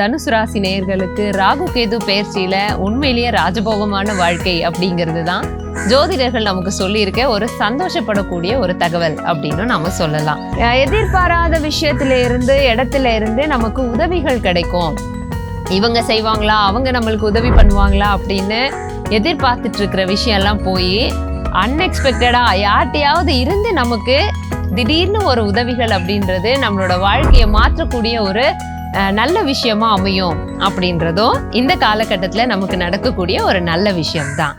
தனுசு ராசி நேயர்களுக்கு ராகு கேது பயிற்சியில உண்மையிலேயே ராஜபோகமான வாழ்க்கை அப்படிங்கிறது தான் ஜோதிடர்கள் நமக்கு சொல்லியிருக்க ஒரு சந்தோஷப்படக்கூடிய ஒரு தகவல் அப்படின்னு நாம சொல்லலாம். எதிர்பாராத விஷயத்துல இருந்து இடத்துல இருந்து நமக்கு உதவிகள் கிடைக்கும். இவங்க செய்வாங்களா? அவங்க நம்மளுக்கு உதவி பண்ணுவாங்களா? அப்படின்னு எதிர்பார்த்துட்டு இருக்கிற விஷயம்லாம் போய் அன்எக்ஸ்பெக்டடா யார்கிட்டயாவது இருந்து நமக்கு திடீர்னு ஒரு உதவிகள் அப்படின்றது நம்மளோட வாழ்க்கையை மாற்றக்கூடிய ஒரு நல்ல விஷயமா அமையும் அப்படின்றதும் இந்த காலகட்டத்தில் நமக்கு நடக்கக்கூடிய ஒரு நல்ல விஷயம்தான்.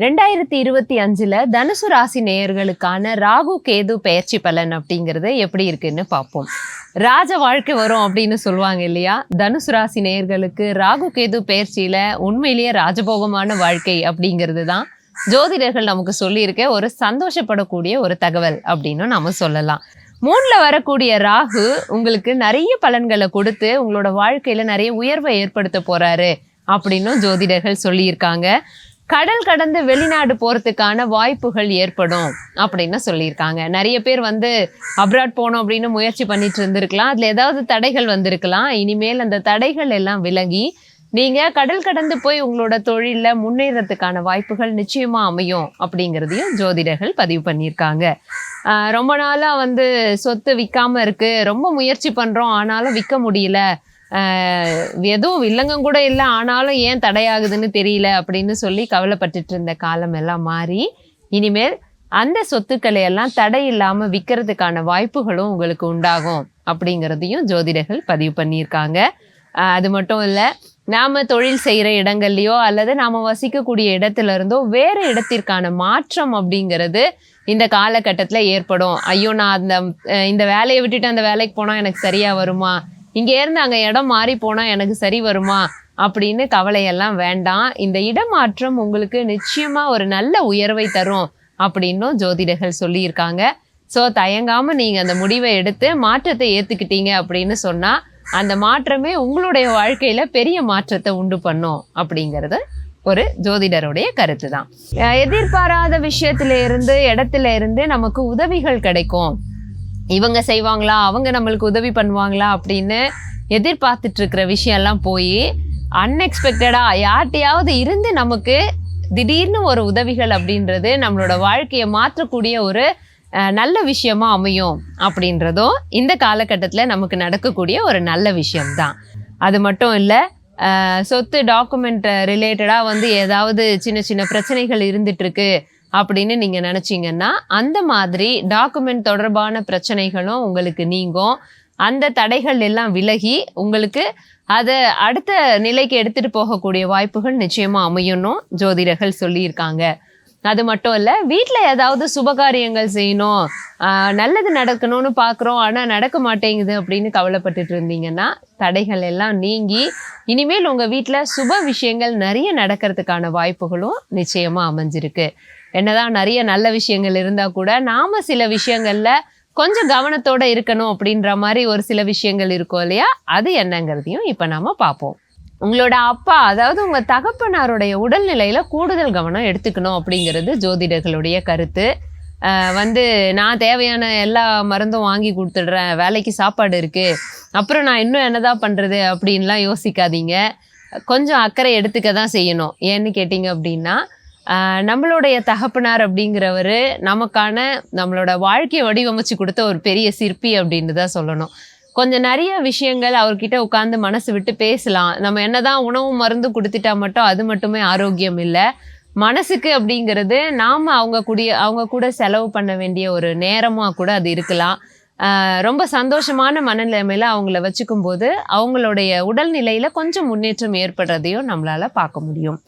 ரெண்டாயிரத்தி இருபத்தி அஞ்சில் தனுசு ராசி நேயர்களுக்கான ராகு கேது பெயர்ச்சி பலன் அப்படிங்கிறது எப்படி இருக்குன்னு பார்ப்போம். ராஜ வாழ்க்கை வரும் அப்படின்னு சொல்லுவாங்க இல்லையா? தனுசு ராசி நேயர்களுக்கு ராகு கேது பயிற்சியில் உண்மையிலேயே ராஜபோகமான வாழ்க்கை அப்படிங்கிறது தான் ஜோதிடர்கள் நமக்கு சொல்லியிருக்க ஒரு சந்தோஷப்படக்கூடிய ஒரு தகவல் அப்படின்னு நம்ம சொல்லலாம். மூணுல வரக்கூடிய ராகு உங்களுக்கு நிறைய பலன்களை கொடுத்து உங்களோட வாழ்க்கையில நிறைய உயர்வை ஏற்படுத்த போறாரு அப்படின்னும் ஜோதிடர்கள் சொல்லியிருக்காங்க. கடல் கடந்து வெளிநாடு போகிறதுக்கான வாய்ப்புகள் ஏற்படும் அப்படின்னு சொல்லியிருக்காங்க. நிறைய பேர் வந்து அப்ராட் போகணும் அப்படின்னு முயற்சி பண்ணிட்டு இருந்திருக்கலாம். அதில் ஏதாவது தடைகள் வந்திருக்கலாம். இனிமேல் அந்த தடைகள் எல்லாம் விலகி நீங்க கடல் கடந்து போய் உங்களோட தொழில முன்னேறதுக்கான வாய்ப்புகள் நிச்சயமா அமையும் அப்படிங்கிறதையும் ஜோதிடர்கள் பதிவு பண்ணியிருக்காங்க. ரொம்ப நாளா வந்து சொத்து விற்காம இருக்கு. ரொம்ப முயற்சி பண்றோம். ஆனாலும் விற்க முடியல. எதுவும் வில்லங்கம் கூட இல்லை. ஆனாலும் ஏன் தடையாகுதுன்னு தெரியல அப்படின்னு சொல்லி கவலைப்பட்டுட்டு இருந்த காலம் எல்லாம் மாறி இனிமேல் அந்த சொத்துக்களை எல்லாம் தடை இல்லாம விற்கிறதுக்கான வாய்ப்புகளும் உங்களுக்கு உண்டாகும் அப்படிங்கிறதையும் ஜோதிடர்கள் பதிவு பண்ணியிருக்காங்க. அது மட்டும் இல்லை நாம தொழில் செய்கிற இடங்கள்லையோ அல்லது நாம வசிக்கக்கூடிய இடத்துல இருந்தோ வேறு இடத்திற்கான மாற்றம் அப்படிங்கிறது இந்த காலகட்டத்தில் ஏற்படும். ஐயோ நான் அந்த இந்த வேலையை விட்டுட்டு அந்த வேலைக்கு போனால் எனக்கு சரியாக வருமா? இங்கே இருந்து அங்கே இடம் மாறி போனால் எனக்கு சரி வருமா? அப்படின்னு கவலையெல்லாம் வேண்டாம். இந்த இடமாற்றம் உங்களுக்கு நிச்சயமாக ஒரு நல்ல உயர்வை தரும் அப்படின்னும் ஜோதிடர்கள் சொல்லியிருக்காங்க. ஸோ தயங்காமல் நீங்கள் அந்த முடிவை எடுத்து மாற்றத்தை ஏற்றுக்கிட்டீங்க அப்படின்னு சொன்னால் அந்த மாற்றமே உங்களுடைய வாழ்க்கையில பெரிய மாற்றத்தை உண்டு பண்ணும் அப்படிங்கிறது ஒரு ஜோதிடருடைய கருத்து தான். எதிர்பாராத விஷயத்துல இருந்து இடத்துல இருந்து நமக்கு உதவிகள் கிடைக்கும். இவங்க செய்வாங்களா அவங்க நம்மளுக்கு உதவி பண்ணுவாங்களா அப்படின்னு எதிர்பார்த்துட்டு இருக்கிற விஷயம்லாம் போய் அன்எக்ஸ்பெக்டடா யார்கிட்டையாவது இருந்து நமக்கு திடீர்னு ஒரு உதவிகள் அப்படின்றது நம்மளோட வாழ்க்கையை மாற்றக்கூடிய ஒரு நல்ல விஷயமா அமையும் அப்படின்றதும் இந்த காலகட்டத்தில் நமக்கு நடக்கக்கூடிய ஒரு நல்ல விஷயம்தான். அது மட்டும் இல்லை சொத்து டாக்குமெண்ட் ரிலேட்டடாக வந்து ஏதாவது சின்ன சின்ன பிரச்சனைகள் இருந்துகிட்ருக்கு அப்படின்னு நீங்கள் நினச்சிங்கன்னா அந்த மாதிரி டாக்குமெண்ட் தொடர்பான பிரச்சனைகளும் உங்களுக்கு நீங்கும். அந்த தடைகள் எல்லாம் விலகி உங்களுக்கு அதை அடுத்த நிலைக்கு எடுத்துகிட்டு போகக்கூடிய வாய்ப்புகள் நிச்சயமாக அமையணும் ஜோதிடர்கள் சொல்லியிருக்காங்க. அது மட்டும் இல்லை வீட்டில் ஏதாவது சுபகாரியங்கள் செய்யணும் நல்லது நடக்கணும்னு பார்க்குறோம் ஆனால் நடக்க மாட்டேங்குது அப்படின்னு கவலைப்பட்டுட்டு இருந்தீங்கன்னா தடைகள் எல்லாம் நீங்கி இனிமேல் உங்கள் வீட்டில் சுப விஷயங்கள் நிறைய நடக்கிறதுக்கான வாய்ப்புகளும் நிச்சயமாக அமைஞ்சிருக்கு. என்னதான் நிறைய நல்ல விஷயங்கள் இருந்தால் கூட நாம சில விஷயங்கள்ல கொஞ்சம் கவனத்தோட இருக்கணும் அப்படின்ற மாதிரி ஒரு சில விஷயங்கள் இருக்கும் இல்லையா அது என்னங்கிறதையும் இப்போ நாம பார்ப்போம். உங்களோட அப்பா அதாவது உங்க தகப்பனாருடைய உடல்நிலையில கூடுதல் கவனம் எடுத்துக்கணும் அப்படிங்கிறது ஜோதிடர்களுடைய கருத்து. வந்து நான் தேவையான எல்லா மருந்தும் வாங்கி கொடுத்துடுறேன் வேலைக்கு சாப்பாடு இருக்கு அப்புறம் நான் இன்னும் என்னதான் பண்றது அப்படின்லாம் யோசிக்காதீங்க. கொஞ்சம் அக்கறை எடுத்துக்க தான் செய்யணும். ஏன்னு கேட்டிங்க அப்படின்னா நம்மளுடைய தகப்பனார் அப்படிங்கிறவர் நமக்கான நம்மளோட வாழ்க்கையை வடிவமைச்சு கொடுத்த ஒரு பெரிய சிற்பி அப்படின்னு தான் சொல்லணும். கொஞ்சம் நிறைய விஷயங்கள் அவர்கிட்ட உட்காந்து மனசு விட்டு பேசலாம். நம்ம என்னதான் உணவு மருந்து கொடுத்துட்டா மட்டும் அது மட்டுமே ஆரோக்கியம் இல்லை. மனசுக்கு அப்படிங்கிறது நாம் அவங்க கூடிய அவங்க கூட செலவு பண்ண வேண்டிய ஒரு நேரமாக கூட அது இருக்கலாம். ரொம்ப சந்தோஷமான மனநிலைமையில் அவங்கள வச்சுக்கும் போது அவங்களுடைய உடல்நிலையில் கொஞ்சம் முன்னேற்றம் ஏற்படுறதையும் நம்மளால் பார்க்க முடியும்.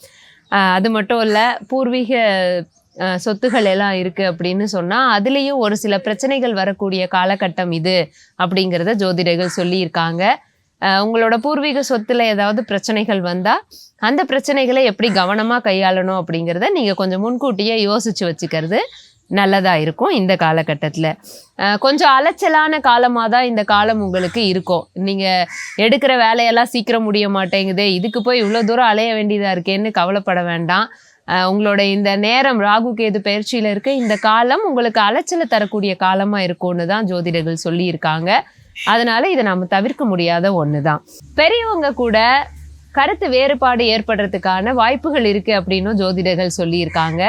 அது மட்டும் இல்லை பூர்வீக சொத்துகள் எல்லாம் இருக்கு அப்படின்னு சொன்னா அதுலேயும் ஒரு சில பிரச்சனைகள் வரக்கூடிய காலகட்டம் இது அப்படிங்கிறத ஜோதிடர்கள் சொல்லியிருக்காங்க. உங்களோட பூர்வீக சொத்துல ஏதாவது பிரச்சனைகள் வந்தா அந்த பிரச்சனைகளை எப்படி கவனமா கையாளணும் அப்படிங்கிறத நீங்க கொஞ்சம் முன்கூட்டியே யோசிச்சு வச்சுக்கிறது நல்லதா இருக்கும் இந்த காலகட்டத்தில். கொஞ்சம் அலைச்சலான காலமாக தான் இந்த காலம் உங்களுக்கு இருக்கும். நீங்கள் எடுக்கிற வேலையெல்லாம் சீக்கிரம் முடிய மாட்டேங்குது இதுக்கு போய் இவ்வளோ தூரம் அலைய வேண்டியதாக இருக்கேன்னு கவலைப்பட வேண்டாம். உங்களோட இந்த நேரம் ராகு கேது பயிற்சியில் இருக்க இந்த காலம் உங்களுக்கு அலைச்சலை தரக்கூடிய காலமாக இருக்கும்னு தான் ஜோதிடர்கள் சொல்லியிருக்காங்க. அதனால இதை நம்ம தவிர்க்க முடியாத ஒன்று தான் பெரியவங்க கூட கருத்து வேறுபாடு ஏற்படுறதுக்கான வாய்ப்புகள் இருக்குது அப்படின்னும் ஜோதிடர்கள் சொல்லியிருக்காங்க.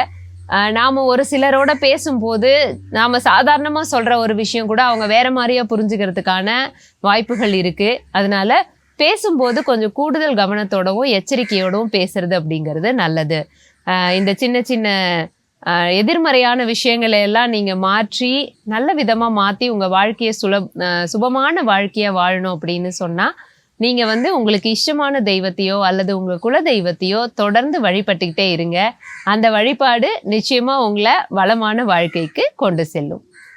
நாம் ஒரு சிலரோட பேசும்போது நாம் சாதாரணமாக சொல்கிற ஒரு விஷயம் கூட அவங்க வேறு மாதிரியா புரிஞ்சுக்கிறதுக்கான வாய்ப்புகள் இருக்குது அதனால் பேசும்போது கொஞ்சம் கூடுதல் கவனத்தோடவும் எச்சரிக்கையோடவும் பேசுறது அப்படிங்கிறது நல்லது. இந்த சின்ன சின்ன எதிர்மறையான விஷயங்களை எல்லாம் நீங்க மாற்றி நல்ல விதமா மாத்தி உங்க வாழ்க்கையை சுலப் சுபமான வாழ்க்கையை வாழணும் அப்படின்னு சொன்னா நீங்க வந்து உங்களுக்கு இஷ்டமான தெய்வத்தையோ அல்லது உங்க குல தெய்வத்தையோ தொடர்ந்து வழிபட்டுக்கிட்டே இருங்க. அந்த வழிபாடு நிச்சயமா உங்களை வளமான வாழ்க்கைக்கு கொண்டு செல்லும்.